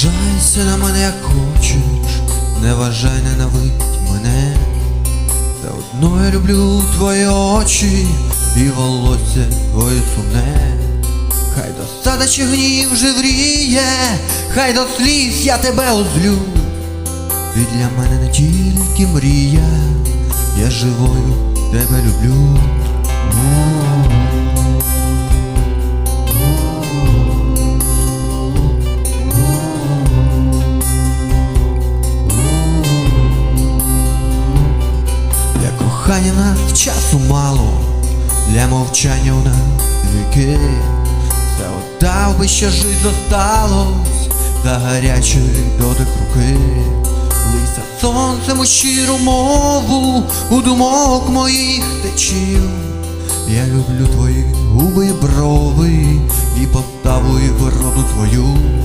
Ображайся на мене, як хочеш, не вважай, ненавидь мене. Та одно я люблю твої очі і волосся твоє сумне. Хай досада чи гнів живріє, хай до сліз я тебе озлю. Ти для мене не тільки мрія, я живою тебе люблю. Кохання в часу мало, для мовчання у нас віки. Та отдав би ще жить зосталось, та гарячий дотик руки. Лися сонцем у щиру мову, у думок моїх течів. Я люблю твої губи брови, і поставу, і вроду твою.